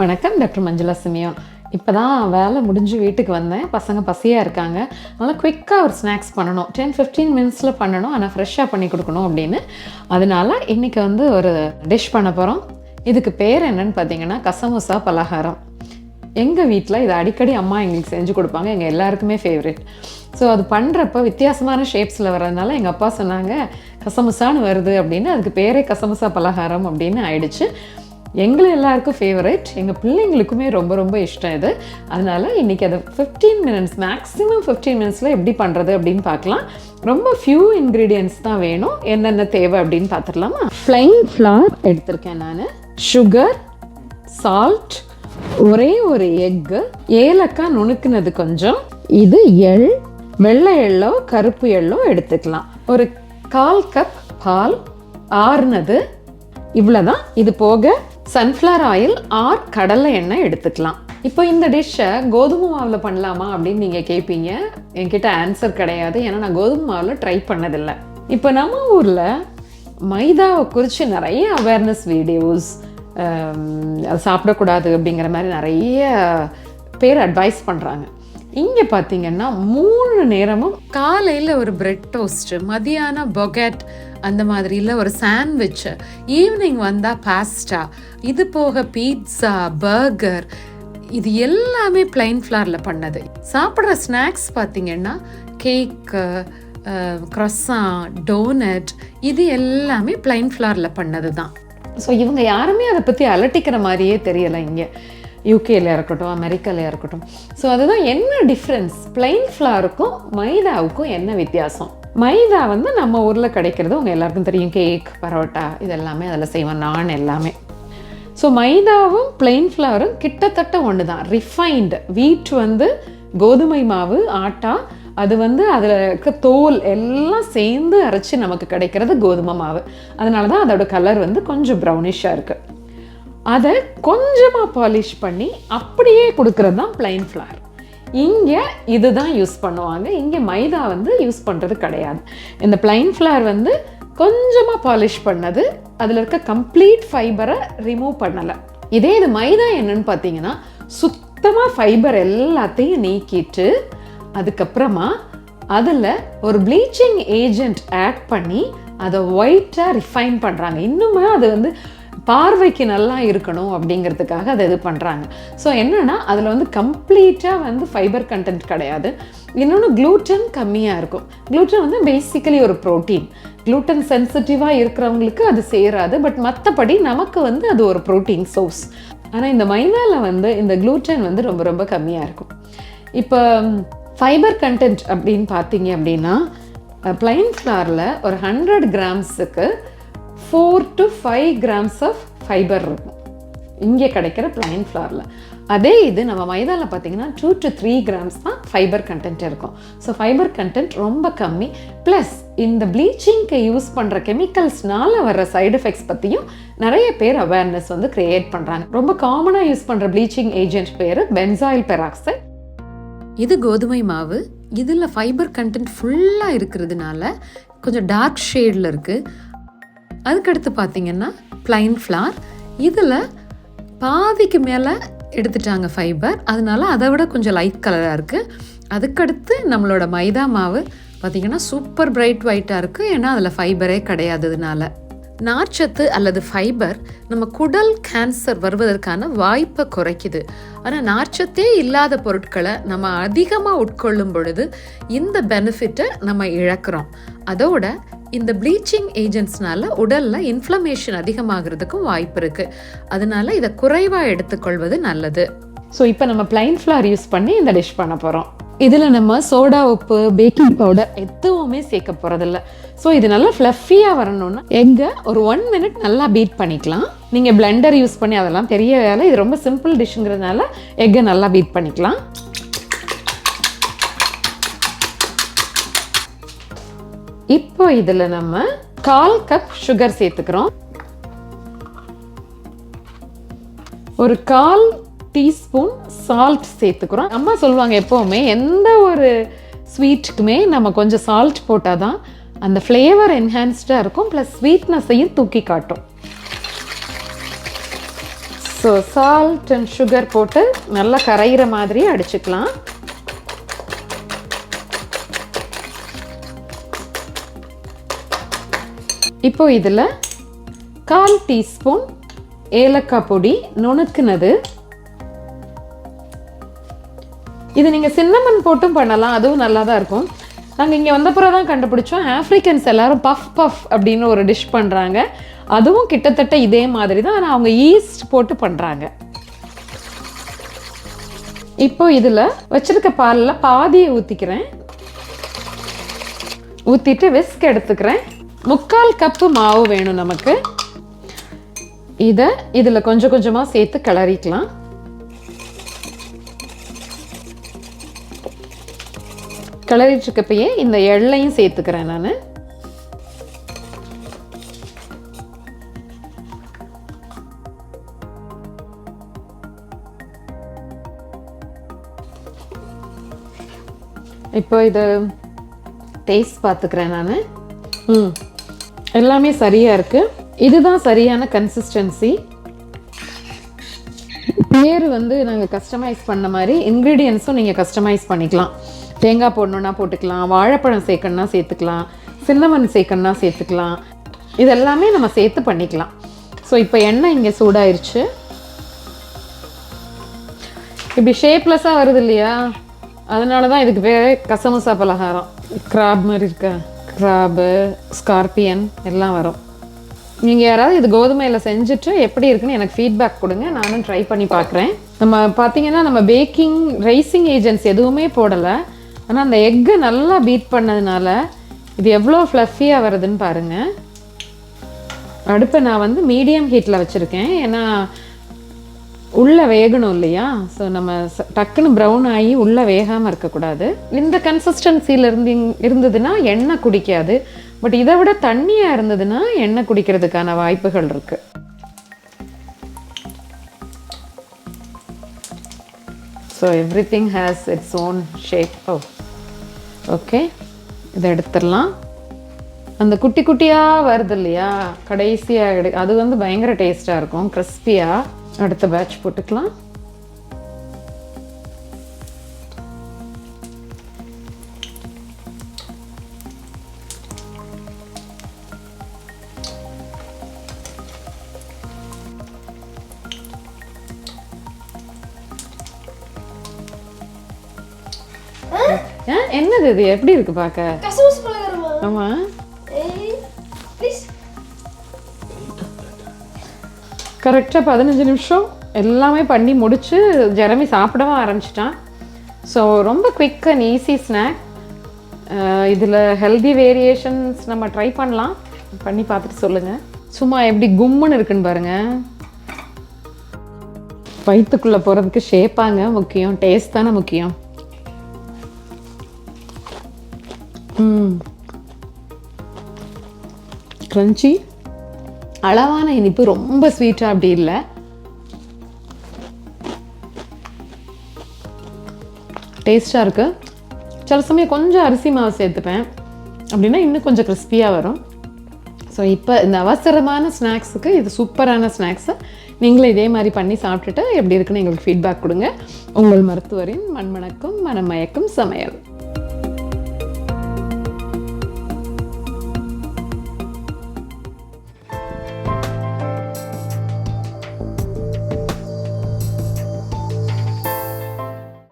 வணக்கம் doctor Manjula Simeon. இப்போ தான் வேலை முடிஞ்சு வீட்டுக்கு வந்தேன். பசங்க பசியாக இருக்காங்க. அதனால் குயிக்காக ஒரு ஸ்நாக்ஸ் பண்ணணும். டென் ஃபிஃப்டீன் மினிட்ஸில் பண்ணணும். ஆனால் ஃப்ரெஷ்ஷாக பண்ணி கொடுக்கணும் அப்படின்னு. அதனால இன்றைக்கி வந்து ஒரு டிஷ் பண்ண போகிறோம் இதுக்கு பேர் என்னன்னு பார்த்தீங்கன்னா கசமுசா பலகாரம். எங்கள் வீட்டில் இதை அடிக்கடி அம்மா எங்களுக்கு செஞ்சு கொடுப்பாங்க. எங்கள் எல்லாருக்குமே ஃபேவரெட் ஸோ அது பண்ணுறப்ப வித்தியாசமான ஷேப்ஸில் வர்றதுனால எங்கள் அப்பா சொன்னாங்க கசமுசான்னு வருது அப்படின்னு. அதுக்கு பேரே கசமுசா பலகாரம் அப்படின்னு ஆயிடுச்சு. எங்களை எல்லாருக்கும் ஃபேவரட் எங்கள் பிள்ளைங்களுக்குமே ரொம்ப ரொம்ப இஷ்டம் இது. அதனால் இன்றைக்கி அதை ஃபிஃப்டீன் மினிட்ஸ் மேக்ஸிமம் ஃபிஃப்டீன் மினிட்ஸில் எப்படி பண்ணுறது அப்படின்னு பார்க்கலாம். ரொம்ப ஃபியூ இன்க்ரீடியன்ஸ் தான் வேணும். என்னென்ன தேவை அப்படின்னு பார்த்துடலாமா? ஃப்ளைங் ஃப்ளார் எடுத்திருக்கேன் நான். சுகர் சால்ட் ஒரே ஒரு எக்கு ஏலக்காய் நுணுக்குனது கொஞ்சம். இது எள் வெள்ளை எள்ளோ கருப்பு எள்ளோ எடுத்துக்கலாம். ஒரு கால் கப் பால் ஆறுனது. இவ்வளோதான் இது போக சன்ஃப்ளவர் ஆயில் ஆர் கடலை எண்ணெய் எடுத்துக்கலாம். இப்போ இந்த டிஷ்ஷை கோதுமை மாவில் பண்ணலாமா அப்படின்னு நீங்கள் கேட்பீங்க என்கிட்ட ஆன்சர் கிடையாது. ஏன்னா நான் கோதுமை மாவில் ட்ரை பண்ணதில்லை. இப்போ நம்ம ஊரில் மைதாவை குறித்து நிறைய அவேர்னஸ் வீடியோஸ் அது சாப்பிடக்கூடாது அப்படிங்கிற மாதிரி நிறைய பேர் அட்வைஸ் பண்ணுறாங்க இங்கே பார்த்தீங்கன்னா மூணு நேரமும் காலையில் ஒரு பிரெட் டோஸ்ட்டு மதியானம் பொகேட் அந்த மாதிரி இல்லை ஒரு சாண்ட்விச் ஈவினிங் வந்தால் பாஸ்டா இது போக பீட்சா பர்கர் இது எல்லாமே பிளைன் ஃப்ளாரில் பண்ணது. சாப்பிட்ற ஸ்நாக்ஸ் பார்த்தீங்கன்னா கேக்கு க்ரஸ்ஸா டோனட் இது எல்லாமே பிளைன் ஃப்ளாரில் பண்ணது தான் ஸோ இவங்க யாருமே அதை பற்றி அலட்டிக்கிற மாதிரியே தெரியலை இங்கே. யூகேல இருக்கட்டும் அமெரிக்கால இருக்கட்டும். ஸோ அதுதான் என்ன டிஃப்ரென்ஸ் பிளைன் ஃப்ளாருக்கும் மைதாவுக்கும் என்ன வித்தியாசம்? மைதா வந்து நம்ம ஊரில் கிடைக்கிறது. உங்கள் எல்லாருக்கும் தெரியும். கேக் பரோட்டா இதெல்லாமே அதில் செய்வோம். நான் எல்லாமே. ஸோ மைதாவும் பிளெயின் ஃப்ளவரும் கிட்டத்தட்ட ஒன்று தான் ரிஃபைன்டு வீட் வந்து கோதுமை மாவு ஆட்டா அது வந்து அதில் இருக்க தோல் எல்லாம் சேர்ந்து அரைச்சி நமக்கு கிடைக்கிறது கோதுமை மாவு. அதனால தான் அதோட கலர் வந்து கொஞ்சம் ப்ரௌனிஷாக இருக்குது அதை கொஞ்சமாக பாலிஷ் பண்ணி அப்படியே கொடுக்கறது தான் பிளைன் ஃப்ளார் இங்கே இதுதான் யூஸ் பண்ணுவாங்க. இங்கே மைதா வந்து யூஸ் பண்ணுறது கிடையாது. இந்த பிளைன் ஃப்ளார் வந்து கொஞ்சமாக பாலிஷ் பண்ணது அதில் இருக்க கம்ப்ளீட் ஃபைபரை ரிமூவ் பண்ணலை. இதே இது மைதா என்னன்னு பார்த்தீங்கன்னா சுத்தமாக ஃபைபர் எல்லாத்தையும் நீக்கிட்டு அதுக்கப்புறமா அதில் ஒரு ப்ளீச்சிங் ஏஜென்ட் ஆட் பண்ணி அதை ஒயிட்டாக ரிஃபைன் பண்ணுறாங்க இன்னுமே அது வந்து பார்வைக்கு நல்லா இருக்கணும் அப்படிங்கிறதுக்காக அதை இது பண்ணுறாங்க ஸோ என்னென்னா அதில் வந்து கம்ப்ளீட்டாக வந்து ஃபைபர் கண்டென்ட் கிடையாது. இன்னொன்று க்ளூட்டன் கம்மியாக இருக்கும். க்ளூட்டன் வந்து பேசிக்கலி ஒரு ப்ரோட்டீன் க்ளூட்டன் சென்சிட்டிவாக இருக்கிறவங்களுக்கு அது சேராது பட் மற்றபடி நமக்கு வந்து அது ஒரு ப்ரோட்டீன் சோர்ஸ் ஆனால் இந்த மைதாவில் வந்து இந்த க்ளூட்டன் வந்து ரொம்ப ரொம்ப கம்மியாக இருக்கும். இப்போ ஃபைபர் கண்டென்ட் அப்படின்னு பார்த்தீங்க அப்படின்னா ப்ளைன் ஃப்ளாரில் ஒரு hundred கிராம்ஸுக்கு four to five grams of fiber இருக்கும் இங்கே கிடைக்கிற பிளைன் ஃப்ளாரில் அதே இது நம்ம மைதாவில் பார்த்தீங்கன்னா டூ டு த்ரீ கிராம்ஸ் தான் ஃபைபர் கண்டென்ட் இருக்கும். ஸோ ஃபைபர் கண்டென்ட் ரொம்ப கம்மி. ப்ளஸ் இந்த ப்ளீச்சிங்க்கு யூஸ் பண்ணுற கெமிக்கல்ஸ்னால வர சைடு எஃபெக்ட்ஸ் பற்றியும் நிறைய பேர் அவேர்னஸ் வந்து க்ரியேட் பண்ணுறாங்க ரொம்ப காமனாக யூஸ் பண்ணுற ப்ளீச்சிங் ஏஜென்ட் பேர் பென்சாயில் பெராக்சைட் இது கோதுமை மாவு. இதில் ஃபைபர் கண்டென்ட் ஃபுல்லாக இருக்கிறதுனால கொஞ்சம் டார்க் ஷேடில் இருக்குது அதுக்கடுத்து பார்த்தீங்கன்னா ப்ளைன் ஃப்ளார் இதில் பாதிக்கு மேலே எடுத்துட்டாங்க ஃபைபர் அதனால அதை விட கொஞ்சம் லைட் கலராக இருக்குது அதுக்கடுத்து நம்மளோட மைதா மாவு பார்த்திங்கன்னா சூப்பர் பிரைட் ஒயிட்டாக இருக்குது ஏன்னா அதில் ஃபைபரே கிடையாததுனால. நார்ச்சத்து அல்லது ஃபைபர் நம்ம குடல் கேன்சர் வருவதற்கான வாய்ப்பை குறைக்குது. ஆனால் நார்ச்சத்தே இல்லாத பொருட்களை நம்ம அதிகமாக உட்கொள்ளும் பொழுது இந்த பெனிஃபிட்டை நம்ம இழக்கிறோம். அதோட இந்த ப்ளீச்சிங் ஏஜென்ட்ஸ்னால உடலில் இன்ஃப்ளமேஷன் அதிகமாகிறதுக்கும் வாய்ப்பு இருக்குது அதனால இதை குறைவாக எடுத்துக்கொள்வது நல்லது. ஸோ இப்போ நம்ம பிளைன் ஃப்ளார் யூஸ் பண்ணி இந்த டிஷ் பண்ண போகிறோம் இதில் நம்ம சோடா உப்பு பேக்கிங் பவுடர் எதுவுமே சேர்க்க போகிறதில்ல ஸோ இது நல்லா ஃப்ளஃபியாக வரணும்னா எங்கே ஒரு ஒன் மினிட் நல்லா பீட் பண்ணிக்கலாம். நீங்கள் பிளெண்டர் யூஸ் பண்ணி அதெல்லாம் பெரிய வேலை. இது ரொம்ப சிம்பிள் டிஷ்ங்கிறதுனால எக்கை நல்லா பீட் பண்ணிக்கலாம். இப்போ இதில் நம்ம கால் கப் சுகர் சேர்த்துக்கிறோம். ஒரு கால் டீஸ்பூன் சால்ட் சேர்த்துக்கிறோம். அம்மா சொல்லுவாங்க எப்போவுமே எந்த ஒரு ஸ்வீட்டுக்குமே நம்ம கொஞ்சம் சால்ட் போட்டால் தான் அந்த ஃப்ளேவர் என்ஹான்ஸ்டாக இருக்கும் ப்ளஸ் ஸ்வீட்னஸையும் தூக்கி காட்டும். ஸோ சால்ட் அண்ட் சுகர் போட்டு நல்லா கரையிற மாதிரி அடிச்சுக்கலாம். இப்போ இதில் கால் டீஸ்பூன் ஏலக்காய் பொடி நுணுக்குனது. இது நீங்கள் சின்னமன் போட்டும் பண்ணலாம் அதுவும் நல்லா தான் இருக்கும். நாங்கள் இங்கே வந்தப்புறம் தான் கண்டுபிடிச்சோம். ஆஃப்ரிக்கன்ஸ் எல்லாரும் பஃப் பஃப் அப்படின்னு ஒரு டிஷ் பண்ணுறாங்க அதுவும் கிட்டத்தட்ட இதே மாதிரி தான் ஆனால் அவங்க ஈஸ்ட் போட்டு பண்ணுறாங்க இப்போ இதில் வச்சிருக்க பாலில் பாதியை ஊற்றிக்கிறேன் ஊற்றிட்டு விஸ்க் எடுத்துக்கிறேன். முக்கால் கப்பு மாவு வேணும் நமக்கு. இதை இதில் கொஞ்சம் கொஞ்சமாக சேர்த்து கிளறிக்கலாம். கிளறிட்டுருக்கப்பயே இந்த எள்ளையும் சேர்த்துக்கிறேன் நான். இப்போ இது டேஸ்ட் பார்த்துக்கிறேன் நான். ம். எல்லாமே சரியாக இருக்குது இதுதான் சரியான கன்சிஸ்டன்சி பேர் வந்து நாங்கள் கஸ்டமைஸ் பண்ண மாதிரி இன்க்ரீடியன்ஸும் நீங்கள் கஸ்டமைஸ் பண்ணிக்கலாம். தேங்காய் போடணுன்னா போட்டுக்கலாம் வாழைப்பழம் சேர்க்கணுன்னா சேர்த்துக்கலாம் சின்னமன் சேர்க்கணுன்னா சேர்த்துக்கலாம். இதெல்லாமே நம்ம சேர்த்து பண்ணிக்கலாம். ஸோ இப்போ எண்ணெய் இங்கே சூடாயிருச்சு. இப்படி ஷேப்லெஸ்ஸாக வருது இல்லையா? அதனால தான் இதுக்கு பேர் கசமுசா பலகாரம். கிராப் மாதிரி இருக்கா? கிராபு ஸ்கார்பியன் எல்லாம் வரும். நீங்கள் யாராவது இது கோதுமையில் செஞ்சுட்டு எப்படி இருக்குன்னு எனக்கு ஃபீட்பேக் கொடுங்க. நானும் ட்ரை பண்ணி பார்க்குறேன். நம்ம பார்த்தீங்கன்னா நம்ம பேக்கிங் ரைசிங் ஏஜென்ட்ஸ் எதுவுமே போடலை. ஆனால் அந்த எக்கை நல்லா பீட் பண்ணதுனால இது எவ்வளோ ஃப்ளஃபியாக வருதுன்னு பாருங்கள் அடுப்பை நான் வந்து மீடியம் ஹீட்டில் வச்சுருக்கேன். ஏன்னா உள்ளே வேகணும் இல்லையா? ஸோ நம்ம டக்குன்னு ப்ரௌன் ஆகி உள்ளே வேகாமல் இருக்கக்கூடாது. இந்த கன்சிஸ்டன்சியில் இருந்து இருந்ததுன்னா எண்ணெய் குடிக்காது. பட் இதை விட தண்ணியாக இருந்ததுன்னா எண்ணெய் குடிக்கிறதுக்கான வாய்ப்புகள் இருக்குது so everything has its own shape oh okay இதை எடுத்துடலாம். அந்த குட்டி குட்டியாக வருது இல்லையா? கடைசியாக எடு அது வந்து பயங்கர டேஸ்ட்டாக இருக்கும். கிறிஸ்பியாக அடுத்த பேட்ச் போட்டுக்கலாம். என்னது இது? எப்படி இருக்கு பார்க்க? கசமுசு கரெக்டாக பதினஞ்சு நிமிஷம் எல்லாமே பண்ணி முடித்து ஜெரமி சாப்பிடவும் ஆரம்பிச்சிட்டான். ஸோ ரொம்ப குவிக் அண்ட் ஈஸி ஸ்நாக் இதில் ஹெல்தி வேரியேஷன்ஸ் நம்ம ட்ரை பண்ணலாம். பண்ணி பார்த்துட்டு சொல்லுங்கள் சும்மா எப்படி கும்முன்னு இருக்குன்னு பாருங்கள் வயிற்றுக்குள்ளே போகிறதுக்கு ஷேப்பாங்க முக்கியம் டேஸ்ட் தானே முக்கியம். ம். க்ரன்ச்சி அளவான இனிப்பு ரொம்ப ஸ்வீட்டாக அப்படி இல்லை. டேஸ்ட்டாக இருக்குது சில சமயம் கொஞ்சம் அரிசி மாவு சேர்த்துப்பேன். அப்படின்னா இன்னும் கொஞ்சம் கிறிஸ்பியாக வரும். ஸோ இப்போ இந்த அவசரமான ஸ்நாக்ஸுக்கு இது சூப்பரான ஸ்நாக்ஸை நீங்களும் இதே மாதிரி பண்ணி சாப்பிட்டுட்டு எப்படி இருக்குன்னு எங்களுக்கு ஃபீட்பேக் கொடுங்க. உங்கள் மருத்துவரின் மண்மணக்கும் மனமயக்கும் சமையல்.